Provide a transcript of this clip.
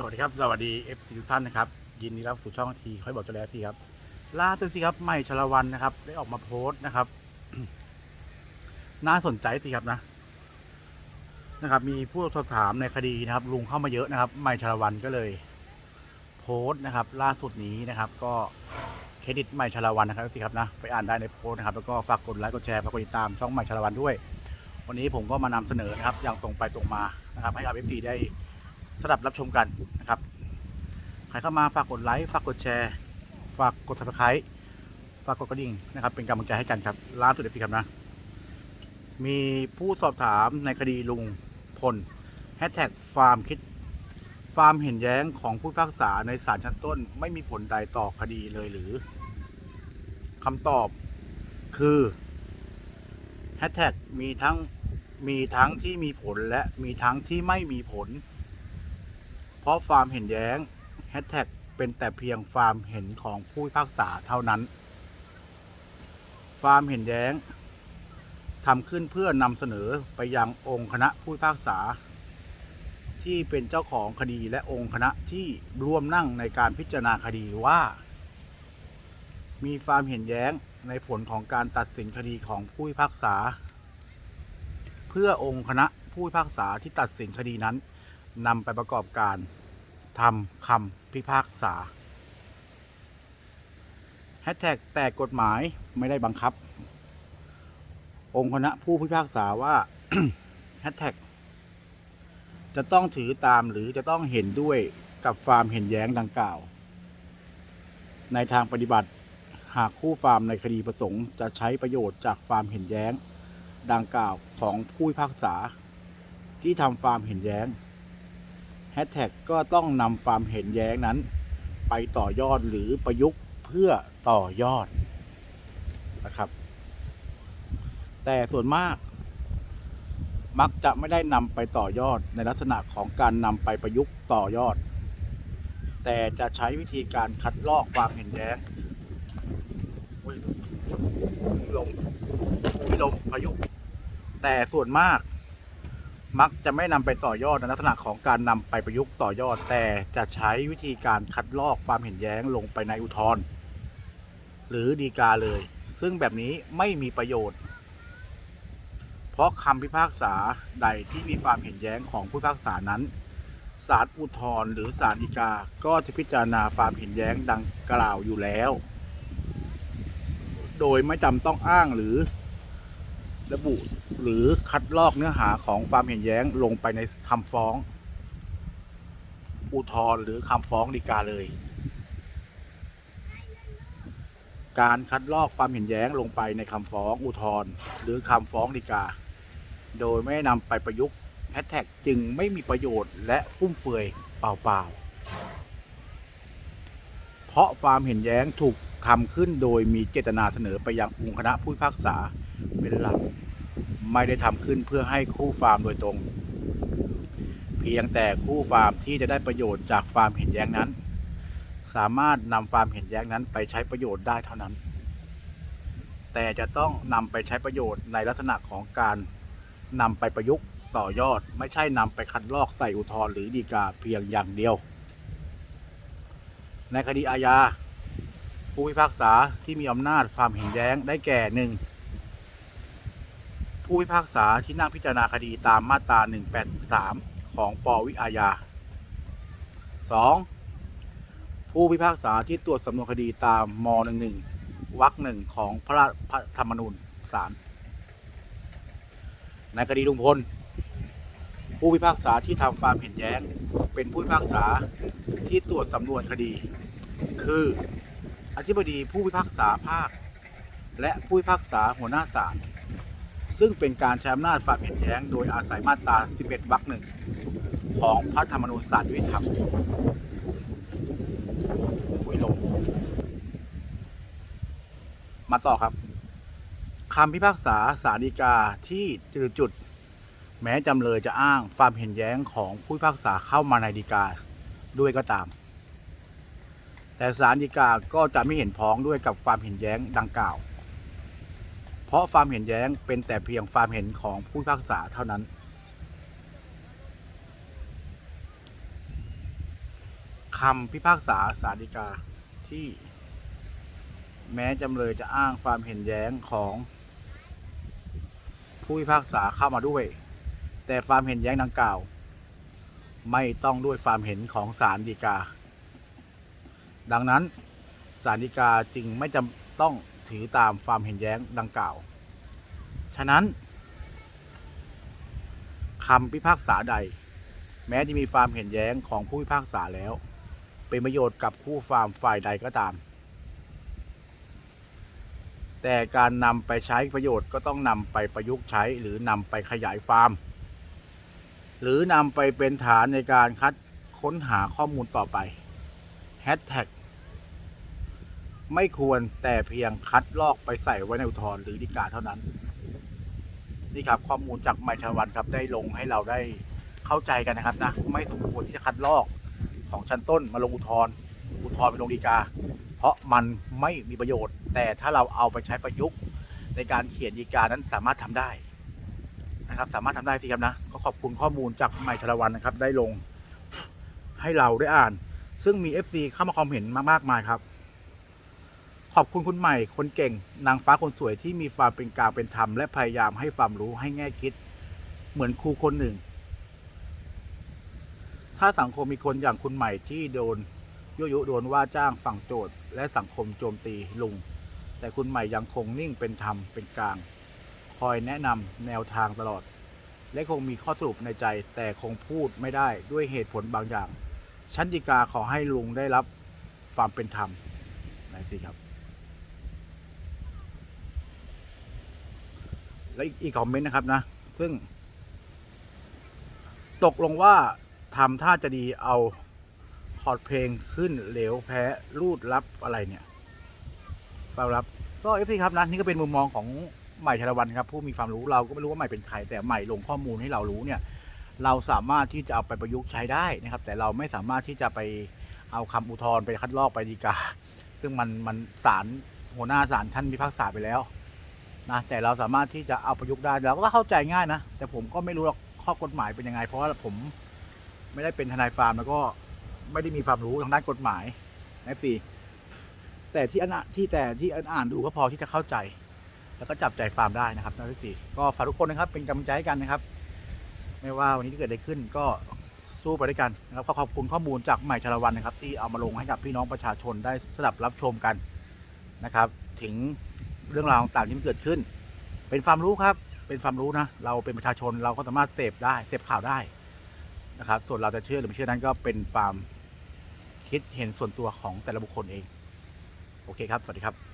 สวัสดีครับ สวัสดีเอฟทุกท่านนะครับ ยินดีรับสู่ช่องทีค่อยบอกจะแล้วสิครับ ล่าสุดสิครับใหม่ชลวันนะครับ ได้ออกมาโพสต์นะครับ น่าสนใจสิครับนะนะครับ มีผู้สอบถามในคดีนะครับ ลุงเข้ามาเยอะนะครับใหม่ชลวันก็เลย โพสต์นะครับ ล่าสุดนี้นะครับ ก็เครดิตใหม่ชลวันนะครับสิครับนะไปอ่านได้ในโพสต์นะครับ แล้วก็ฝากกดไลค์กดแชร์ฝากกดติดตามช่องใหม่ชลวันด้วย วันนี้ผมก็มานำเสนอนะครับ อย่างตรงไปตรงมานะครับ ให้กับเอฟซีได้ สลับรับชมกันนะครับ ใครเข้ามาฝากกดไลค์ ฝากกดแชร์ ฝากกด subscribe ฝากกดกระดิ่งนะครับ เป็นกำลังใจให้กันครับล่าสุดเด็ดสิครับนะ มีผู้สอบถามในคดีลุงพลแฮชแท็กฟาร์มคิดฟาร์มเห็นแย้งของผู้พิพากษาในศาลชั้นต้น ไม่มีผลใดต่อคดีเลยหรือคำตอบคือแฮชแท็กมีทั้งมีทั้งที่มีผลและมีทั้งที่ไม่มีผล ราะฟาร์มเห็นแย้งแฮชแท็กเป็นแต่เพียงฟาร์มเห็นของผู้พิพากษาเท่านั้น ฟาร์มเห็นแย้งทำขึ้นเพื่อนำเสนอไปยังองค์คณะผู้พิพากษา ที่เป็นเจ้าของคดีและองค์คณะที่ร่วมนั่งในการพิจารณาคดีว่า มีฟามเห็นแย้งในผลของการตัดสินคดีของผู้พิพากษา เพื่อองค์คณะผู้พิพากษาที่ตัดสินคดีนั้นนำไปประกอบการ ทำคำพิพากษาแฮชแท็กแต่กฎหมายไม่ได้บังคับ องค์คณะผู้พิพากษาว่าแฮชแท็กจะต้องถือตามหรือจะต้องเห็นด้วยกับฟาร์มเห็นแย้งดังกล่าว ในทางปฏิบัติหากคู่ฟาร์มในคดีประสงค์จะใช้ประโยชน์จากฟาร์มเห็นแย้ง ดังกล่าวของผู้พิพากษา ที่ทำฟาร์มเห็นแย้ง ฮชแท็กก็ต้องนำฟามเห็นแย้งนั้น ไปต่อยอดหรือประยุกต์เพื่อต่อยอดนะครับ แต่ส่วนมาก มักจะไม่ได้นำไปต่อยอดในลักษณะของการนำไปประยุกต์ต่อยอด แต่จะใช้วิธีการคัดลอกความเห็นแย้งลมอุ๊ยลมพายุ แต่ส่วนมาก มักจะไม่นำไปต่อยอดในลักษณะของการนำไปประยุกต์ต่อยอด แต่จะใช้วิธีการคัดลอกความเห็นแย้งลงไปในอุทธรณ์หรือดีกาเลย ซึ่งแบบนี้ไม่มีประโยชน์ เพราะคำพิพากษาใดที่มีความเห็นแย้งของผู้พิพากษานั้นศาลอุทธรณ์หรือศาลฎีกา ก็จะพิจารณาความเห็นแย้งดังกล่าวอยู่แล้ว โดยไม่จำต้องอ้างหรือ ระบุหรือคัดลอกเนื้อหาของความเห็นแย้งลงไปในคำฟ้อง อุทธรณ์หรือคำฟ้องฎีกาเลย การคัดลอกความเห็นแย้งลงไปในคำฟ้องอุทธรณ์หรือคำฟ้องฎีกา โดยไม่นำไปประยุกต์แฮชแท็กจึงไม่มีประโยชน์และฟุ่มเฟือยเปล่าๆ เพราะความเห็นแย้งถูกทำขึ้นโดยมีเจตนาเสนอไปยังองค์คณะผู้พิพากษา เป็นหลัก ไม่ได้ทำขึ้นเพื่อให้คู่ฟาร์มโดยตรง เพียงแต่คู่ฟาร์มที่จะได้ประโยชน์จากฟาร์มเห็นแย้งนั้น สามารถนำฟาร์มเห็นแย้งนั้นไปใช้ประโยชน์ได้เท่านั้น แต่จะต้องนำไปใช้ประโยชน์ในลักษณะของการนำไปประยุกต์ต่อยอด ไม่ใช่นำไปคัดลอกใส่อุทธรหรือฎีกาเพียงอย่างเดียว ในคดีอาญาผู้พิพากษาที่มีอำนาจความเห็นแย้งได้แก่หนึ่ง ผู้พิพากษาที่นั่งพิจารณาคดีตามมาตรา 183 ของปวิอาญา 2. ผู้พิพากษาที่ตรวจสำนวนคดีตามม 11 วรรคหนึ่งของพระราชธรรมนูญศาลในคดีลุงพล ผู้พิพากษาที่ทำความเห็นแย้ง เป็นผู้พิพากษาที่ตรวจสำนวนคดี คือ อธิบดีผู้พิพากษาภาค และผู้พิพากษาหัวหน้าศาล ซึ่งเป็นการใช้อำนาจความเห็นแย้ง โดยอาศัยมาตรา 11วรรคหนึ่งของพระธรรมนูญศาลยุติธรรมคุยลง มาต่อครับคำพิพากษาสาลฎีกาที่จืดจุด แม้จำเลยจะอ้างความเห็นแย้งของผู้พิพากษาเข้ามาในฎีกาด้วยก็ตาม แต่ศาลฎีกาก็จะไม่เห็นพ้องด้วยกับความเห็นแย้งดังกล่าว เพราะความเห็นแย้งเป็นแต่เพียงความเห็นของผู้พิพากษาเท่านั้น คำพิพากษาสารดีกาที่ แม้จำเลยจะอ้างความเห็นแย้งของผู้พิพากษาเข้ามาด้วย แต่ความเห็นแย้งดังกล่าว ไม่ต้องด้วยความเห็นของศาลฎีกา ดังนั้นศาลฎีกาจึงไม่จำต้อง ถือตามความเห็นแย้งดังกล่าว ฉะนั้นคำพิพากษาใด แม้จะมีความเห็นแย้งของผู้พิพากษาแล้ว เป็นประโยชน์กับคู่ความฝ่ายใดก็ตาม แต่การนำไปใช้ประโยชน์ก็ต้องนำไปประยุกต์ใช้หรือนำไปขยายฟาร์มหรือนำไปเป็นฐานในการคัดค้นหาข้อมูลต่อไปแฮชแท็ก ไม่ควรแต่เพียงคัดลอกไปใส่ไว้ในอุทธรณ์หรือฎีกาเท่านั้น นี่ครับข้อมูลจากไมชาวันครับได้ลงให้เราได้เข้าใจกันนะครับนะไม่สมควรที่จะคัดลอกของชั้นต้นมาลงอุทธรณ์อุทธรณ์ไปลงฎีกา เพราะมันไม่มีประโยชน์ แต่ถ้าเราเอาไปใช้ประยุกต์ในการเขียนฎีกานั้นสามารถทำได้นะครับสามารถทำได้สิครับนะก็ขอบคุณข้อมูลจากใหม่ชลวันนะครับ ได้ลงให้เราได้อ่าน ซึ่งมี FC เข้ามาคอมเมนต์มากมายครับ อบคุณคุณใหม่คนเก่ง นางฟ้าคนสวยที่มีความเป็นกลางเป็นธรรมและพยายามให้ความรู้ให้แง่คิด เหมือนครูคนหนึ่ง ถ้าสังคมมีคนอย่างคุณใหม่ที่โดนยั่วยุโดนว่าจ้างฝั่งโจทย์ และสังคมโจมตีลุง แต่คุณใหม่ยังคงนิ่งเป็นธรรมเป็นกลาง คอยแนะนำแนวทางตลอด และคงมีข้อสรุปในใจ แต่คงพูดไม่ได้ด้วยเหตุผลบางอย่างชั้นฎีกาขอให้ลุงได้รับความเป็นธรรมนะสิครับ และอีกคอมเมนต์นะครับนะ ซึ่ง ตกลงว่าทำท่าจะดีเอาคอร์ดเพลงขึ้นเหลวแพ้รูดรับอะไรเนี่ยเปล่ารับ ก็เอฟซีครับนะนี่ก็เป็นมุมมองของใหม่ชลวันครับ ผู้มีความรู้เราก็ไม่รู้ว่าใหม่เป็นใคร แต่ใหม่ลงข้อมูลให้เรารู้เนี่ย เราสามารถที่จะเอาไปประยุกต์ใช้ได้นะครับ แต่เราไม่สามารถที่จะไปเอาคำอุทธรณ์ไปคัดลอกไปดีกา ซึ่งมันมันศาลหัวหน้าศาลท่านพิพากษาไปแล้ว นะแต่เราสามารถที่จะเอาประยุกต์ได้เราก็เข้าใจง่ายนะ แต่ผมก็ไม่รู้หรอกข้อกฎหมายเป็นยังไง เพราะว่าผมไม่ได้เป็นทนายฟาร์มแล้วก็ไม่ได้มีความรู้ทางด้านกฎหมายนะฟีแต่ที่อันที่แต่ที่อ่านดูก็พอที่จะเข้าใจ แล้วก็จับใจฟาร์มได้นะครับนะฟีก็ฝากทุกคนนะครับเป็นกำลังใจให้กันนะครับ ไม่ว่าวันนี้ที่เกิดอะไรขึ้นก็สู้ไปด้วยกันนะครับขอขอบคุณข้อมูลจากใหม่ชลวันนะครับ ที่เอามาลงให้กับพี่น้องประชาชนได้สดับรับชมกันนะครับ ถึง เรื่องราวต่างที่มันเกิดขึ้น เป็นความรู้ครับ เป็นความรู้นะ เราเป็นประชาชนเราก็สามารถเสพได้เสพข่าวได้นะครับ ส่วนเราจะเชื่อหรือไม่เชื่อนั้นก็เป็นความคิดเห็นส่วนตัวของแต่ละบุคคลเอง โอเคครับ สวัสดีครับ